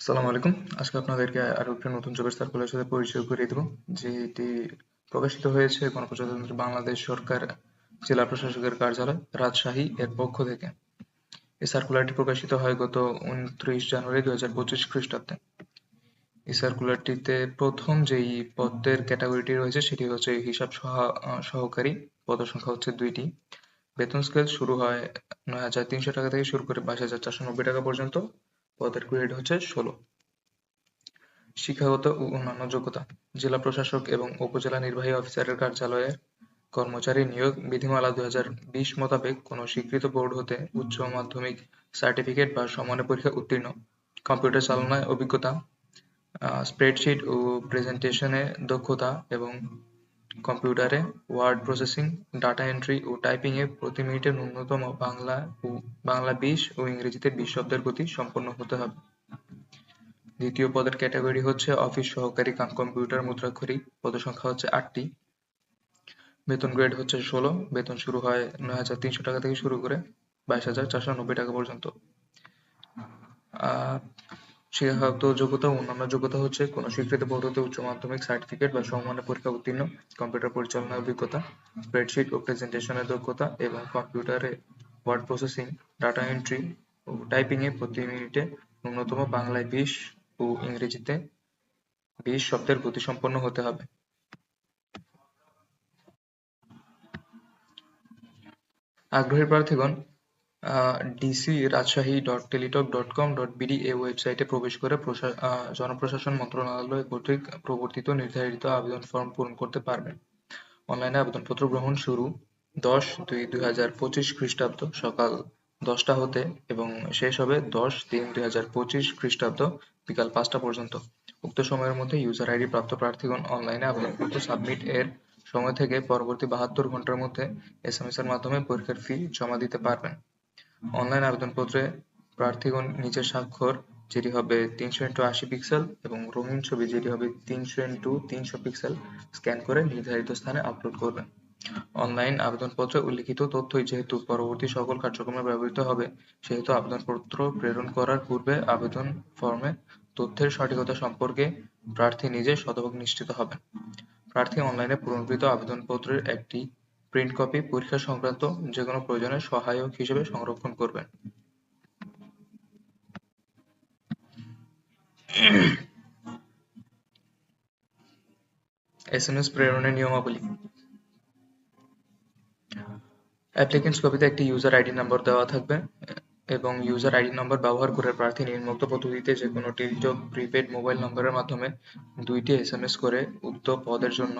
আসসালামু আলাইকুম। আজকে আপনাদেরকে আরও একটি নতুন জবের সার্কুলার সাথে পরিচয় করিয়ে দেব যেটি প্রকাশিত হয়েছে গণপ্রজাতন্ত্রী বাংলাদেশ সরকার জেলা প্রশাসকের কার্যালয় রাজশাহী এর পক্ষ থেকে। এই সার্কুলারটি প্রকাশিত হয় গত উনত্রিশ জানুয়ারি দুই হাজার পঁচিশ খ্রিস্টাব্দে। এই সার্কুলারটিতে প্রথম যেই পদের ক্যাটাগরিটি রয়েছে সেটি হচ্ছে হিসাব সহকারী পদ সংখ্যা হচ্ছে দুইটি। বেতন স্কেল শুরু হয় নয় হাজার তিনশো টাকা থেকে শুরু করে বাইশ হাজার চারশো নব্বই টাকা পর্যন্ত। পদের গ্রেড হচ্ছে ষোলো। শিক্ষাগত ও অন্যান্য যোগ্যতা, জেলা প্রশাসক এবং উপজেলা নির্বাহী অফিসারের কার্যালয়ে কর্মচারী নিয়োগ বিধিমালা দুই হাজার বিশ মোতাবেক কোনো স্বীকৃত বোর্ড হতে উচ্চ মাধ্যমিক সার্টিফিকেট বা সমানের পরীক্ষা উত্তীর্ণ। কম্পিউটার চালনায় অভিজ্ঞতা স্প্রেডশিট ও প্রেজেন্টেশনে দক্ষতা এবং কম্পিউটারে, ওয়ার্ড প্রসেসিং, ডাটা এন্ট্রি ও টাইপিং এ প্রতি মিনিটে ন্যূনতম বাংলা ও বাংলা বিশ ও ইংরেজিতে বিশ শব্দের গতি সম্পন্ন হতে হবে। দ্বিতীয় পদের ক্যাটাগরি হচ্ছে অফিস সহকারী কাম কম্পিউটার মুদ্রাক্ষরী। পদসংখ্যা হচ্ছে আটটি। বেতন গ্রেড হচ্ছে ষোলো। বেতন শুরু হয় নয় হাজার তিনশো টাকা থেকে শুরু করে বাইশ হাজার চারশো নব্বই টাকা পর্যন্ত। শিক্ষাগত যোগ্যতা, অন্যান্য যোগ্যতা হচ্ছে কোনো স্বীকৃত হতে উচ্চ মাধ্যমিক সার্টিফিকেট বা সমমানের পরীক্ষা উত্তীর্ণ কম্পিউটার পরিচালনার অভিজ্ঞতা স্প্রেডশিট ও প্রেজেন্টেশনের দক্ষতা এবং কম্পিউটারে ওয়ার্ড প্রসেসিং ডাটা এন্ট্রি ও টাইপিং এ প্রতি মিনিটে ন্যূনতম বাংলায় বিশ ও ইংরেজিতে বিশ শব্দের গতি সম্পন্ন হতে হবে। আগ্রহী প্রার্থীগণ DC Rajshahi dot Teletalk dot com dot BD এই ওয়েবসাইটে প্রবেশ করে জনপ্রশাসন মন্ত্রণালয় কর্তৃক প্রবর্তিত নির্ধারিত আবেদন ফর্ম পূরণ করতে পারবেন। অনলাইনে আবেদনপত্র গ্রহণ শুরু দশ দুই দুই হাজার পঁচিশ খ্রিস্টাব্দ সকাল দশটা হতে এবং শেষ হবে দশ তিন দুই হাজার পঁচিশ খ্রিস্টাব্দ বিকাল পাঁচটা পর্যন্ত। উক্ত সময়ের মধ্যে ইউজার আইডি প্রাপ্ত প্রার্থীগণ অনলাইনে আবেদনপত্র সাবমিট এর সময় থেকে পরবর্তী বাহাত্তর ঘণ্টার মধ্যে এসএমএস এর মাধ্যমে পরীক্ষার ফি জমা দিতে পারবেন। অনলাইন আবেদনপত্রে প্রার্থীগণ নিজের স্বাক্ষর, যেটি হবে তিনশো ইন্টু আশি পিক্সেল, এবং রঙিন ছবি, যেটি হবে তিনশো ইন্টু তিনশো পিক্সেল, স্ক্যান করে নির্ধারিত স্থানে আপলোড করবেন। অনলাইন আবেদনপত্রে উল্লিখিত তথ্যই যেহেতু পরবর্তী সকল কার্যক্রমে ব্যবহৃত হবে, সেহেতু আবেদনপত্র প্রেরণ করার পূর্বে আবেদন ফর্মে তথ্যের সঠিকতা সম্পর্কে প্রার্থী নিজে শতভাগ নিশ্চিত হবেন। প্রার্থী অনলাইনে পূরণকৃত আবেদনপত্রের একটি প্রিন্ট কপি পরীক্ষা সংক্রান্ত যেকোনো প্রয়োজনে সহায়ক হিসেবে সংরক্ষণ করবেন। এসএমএস প্রেরণের নিয়মাবলী। অ্যাপ্লিকেন্টস কপিতে একটি ইউজার আইডি নাম্বার দেওয়া থাকবে এবং ইউজার আইডি নাম্বার ব্যবহার করে প্রার্থী নিম্নোক্ত পদ্ধতিতে যে কোনো টেলিটক প্রিপেড মোবাইল নম্বরের মাধ্যমে দুইটি এসএমএস করে উক্ত পদের জন্য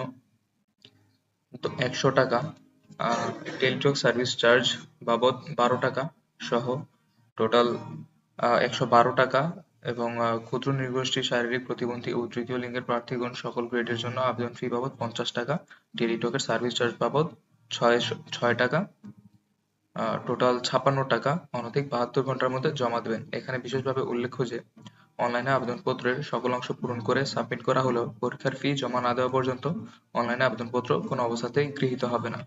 একশো টাকা টেলিটক সার্ভিস চার্জ বাবদ বারো টাকা সহ টোটাল একশো বারো টাকা এবং ক্ষুদ্র নৃগোষ্ঠী শারীরিক প্রতিবন্ধী ও তৃতীয় লিঙ্গের প্রার্থীগণ সকল গ্রেডের জন্য আবেদন ফি বাবদ পঞ্চাশ টাকা টেলিটকের সার্ভিস চার্জ বাবদ ছয় ছয় টাকা টোটাল ছাপ্পান্ন টাকা, অনধিক বাহাত্তর ঘণ্টার মধ্যে জমা দেবেন। এখানে বিশেষভাবে উল্লেখ্য যে অনলাইনে আবেদনপত্রের সকল অংশ পূরণ করে সাবমিট করা হলেও পরীক্ষার ফি জমা না দেওয়া পর্যন্ত অনলাইনে আবেদনপত্র কোনো অবস্থাতেই গৃহীত হবে না।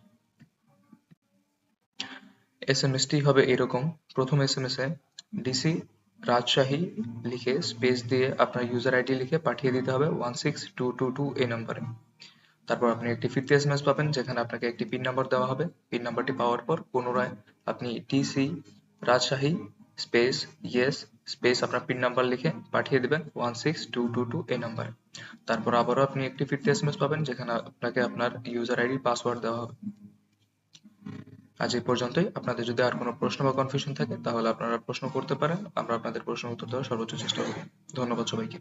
এস এসএমএসটি হবে এরকম। প্রথম এসএমএস এ ডিসি রাজশাহী লিখে স্পেস দিয়ে আপনার ইউজার আইডি লিখে পাঠিয়ে দিতে হবে one six two two two এই নম্বরে। তারপর আপনি একটি ফিফটি এসএমএস পাবেন, যেখানে আপনাকে একটি পিন নাম্বার দেওয়া হবে। পিন নাম্বারটি পাওয়ার পর পুনরায় আপনি DC Rajshahi space yes space আপনার পিন নাম্বার লিখে পাঠিয়ে দেবেন one six two two two এই নাম্বারে তারপর আবারও আপনি একটি ফিরতে এসএমএস পাবেন, যেখানে আপনাকে আপনার ইউজার আইডি পাসওয়ার্ড দেওয়া হবে। আজ এই পর্যন্তই। আপনাদের যদি আর কোনো প্রশ্ন বা কনফিউশন থাকে, তাহলে আপনারা প্রশ্ন করতে পারেন, আমরা আপনাদের প্রশ্ন উত্তর দেওয়ার সর্বোচ্চ চেষ্টা করব। ধন্যবাদ সবাইকে।